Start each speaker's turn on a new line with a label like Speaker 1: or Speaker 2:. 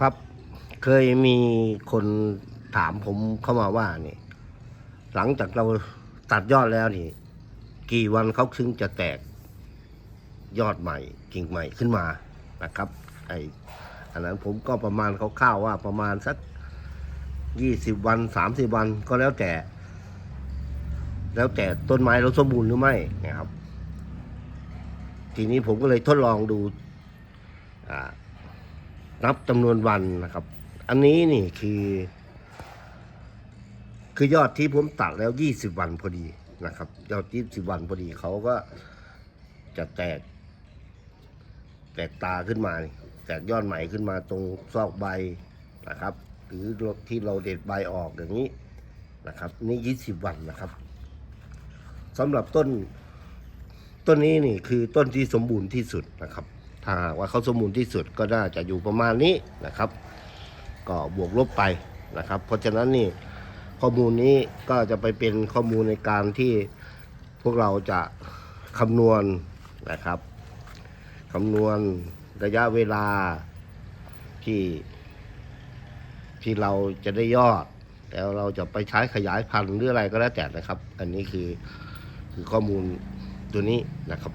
Speaker 1: ครับ เคยมีคนถามผมเข้ามาว่านี่ หลังจากเราตัดยอดแล้วนี่ กี่วันเขาถึงจะแตกยอดใหม่กิ่งใหม่ขึ้นมานะครับไออันนั้นผมก็ประมาณคร่าวๆว่าประมาณสักยี่สิบวันสามสิบวันก็แล้วแต่ แล้วแต่ต้นไม้เราสมบูรณ์หรือไม่นะครับ ทีนี้ผมก็เลยทดลองดูอ่า นับจำนวนวันนะครับ อันนี้นี่คือ คือยอดที่ผมตัดแล้วยี่สิบวันพอดีนะครับ ยอดยี่สิบวันพอดีเขาก็จะแตก แตกตาขึ้นมานี่แตกยอดใหม่ขึ้นมาตรงซอกใบนะครับ หรือที่เราเด็ดใบออกอย่างนี้นะครับ นี่ยี่สิบวันนะครับสำหรับต้นต้นนี้นี่คือต้นที่สมบูรณ์ที่สุดนะครับ ถ้าหากว่าเขาสมบูรณ์ที่สุดก็น่าจะอยู่ประมาณนี้นะครับ ก็บวกลบไปนะครับ เพราะฉะนั้นนี่ข้อมูลนี้ก็จะไปเป็นข้อมูลในการที่พวกเราจะคำนวณนะครับคำนวณระยะเวลาที่ที่เราจะได้ยอด แล้วเราจะไปใช้ขยายพันธุ์หรืออะไรก็แล้วแต่นะครับ อันนี้คือคือข้อมูลตัวนี้นะครับ